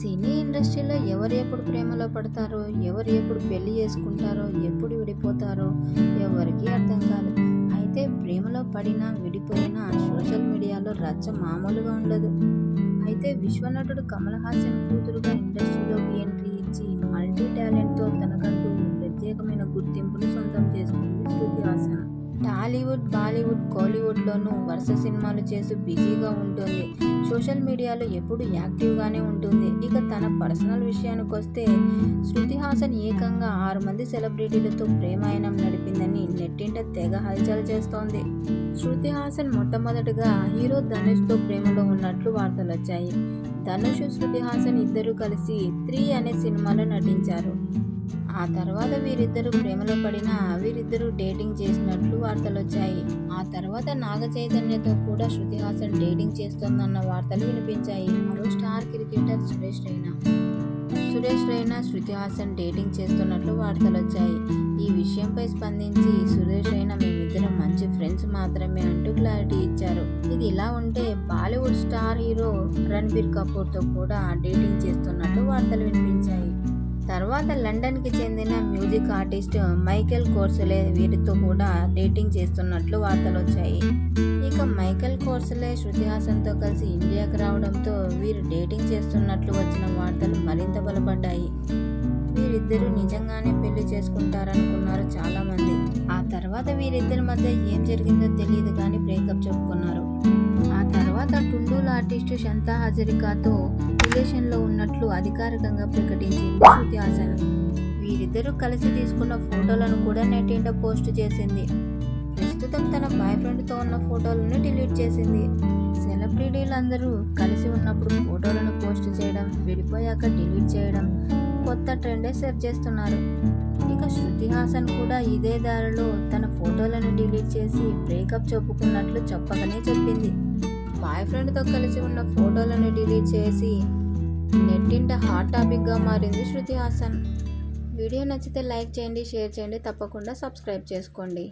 సినీ ఇండస్ట్రీలో ఎవరు ఎప్పుడు ప్రేమలో పడతారో ఎవరు ఎప్పుడు పెళ్ళి చేసుకుంటారో ఎప్పుడు విడిపోతారో ఎవరికీ అర్థం కాదు. అయితే ప్రేమలో పడినా విడిపోయినా సోషల్ మీడియాలో రచ్చ మామూలుగా ఉండదు. అయితే విశ్వనటుడు కమల్ హాసన్ కూతురుగా ఇండస్ట్రీలోకి ఎంట్రీ ఇచ్చి మల్టీ టాలెంట్తో తనకంటూ ప్రత్యేకమైన గుర్తింపును సొంతం చేసుకుంది శృతి హాసన్. టాలీవుడ్ బాలీవుడ్ కోలీవుడ్లోనూ వరుస సినిమాలు చేసి బిజీగా ఉంటుంది. సోషల్ మీడియాలో ఎప్పుడు యాక్టివ్గానే ఉంటుంది. ఇక తన పర్సనల్ విషయానికి వస్తే శృతి హాసన్ ఏకంగా ఆరు మంది సెలబ్రిటీలతో ప్రేమాయణం నడిపిందని నెట్టింట తెగ హల్చల్ చేస్తోంది. శృతి హాసన్ మొట్టమొదటిగా హీరో ధనుష్తో ప్రేమలో ఉన్నట్లు వార్తలు వచ్చాయి ధనుష్ శృతి హాసన్ ఇద్దరు కలిసి త్రీ అనే సినిమాలో నటించారు. ఆ తర్వాత వీరిద్దరూ ప్రేమలో పడిన వీరిద్దరూ డేటింగ్ చేసినట్లు వార్తలు వచ్చాయి ఆ తర్వాత నాగ చైతన్యతో కూడా శృతి హాసన్ డేటింగ్ చేస్తోందన్న వార్తలు వినిపించాయి. మరో star cricketer Suresh Raina. Suresh Raina Shruti Haasan dating చేస్తున్నట్లు వార్తలు వచ్చాయి ఈ విషయంపై స్పందించి సురేష్ రైనా మేమిద్దరం మంచి ఫ్రెండ్స్ మాత్రమే అంటూ క్లారిటీ ఇచ్చారు. ఇది ఇలా ఉంటే బాలీవుడ్ స్టార్ హీరో రణబీర్ కపూర్తో కూడా డేటింగ్ చేస్తున్నట్లు వార్తలు వినిపించాయి. తర్వాత లండన్కి చెందిన మ్యూజిక్ ఆర్టిస్ట్ మైకేల్ కోర్సలే వీరితో కూడా డేటింగ్ చేస్తున్నట్లు వార్తలు వచ్చాయి ఇక మైకేల్ కోర్సలే శృతి హాసన్తో కలిసి ఇండియాకి రావడంతో వీరు డేటింగ్ చేస్తున్నట్లు వచ్చిన వార్తలు మరింత బలపడ్డాయి. వీరిద్దరూ నిజంగానే పెళ్ళి చేసుకుంటారనుకున్నారు చాలామంది. ఆ తర్వాత వీరిద్దరి మధ్య ఏం జరిగిందో తెలియదు కానీ బ్రేకప్ చెప్పుకున్నారు. తర్వాత టుండూల్ ఆర్టిస్టు శంతా హజరికాతో రిలేషన్లో ఉన్నట్లు అధికారికంగా ప్రకటించింది శృతి హాసన్. వీరిద్దరూ కలిసి తీసుకున్న ఫోటోలను కూడా నెట్టింట పోస్ట్ చేసింది. ప్రస్తుతం తన బాయ్ ఫ్రెండ్తో ఉన్న ఫోటోలను డిలీట్ చేసింది. సెలబ్రిటీలందరూ కలిసి ఉన్నప్పుడు ఫోటోలను పోస్ట్ చేయడం విడిపోయాక డిలీట్ చేయడం కొత్త ట్రెండే సెట్ చేస్తున్నారు. ఇక శృతి హాసన్ కూడా ఇదే దారిలో తన ఫోటోలను డిలీట్ చేసి బ్రేకప్ చెప్పుకున్నట్లు చెప్పకనే చెప్పింది. బాయ్ ఫ్రెండ్తో కలిసి ఉన్న ఫోటోలను డిలీట్ చేసి నెట్టింట హాట్ టాపిక్గా మారింది శృతి హాసన్. వీడియో నచ్చితే లైక్ చేయండి షేర్ చేయండి తప్పకుండా సబ్స్క్రైబ్ చేసుకోండి.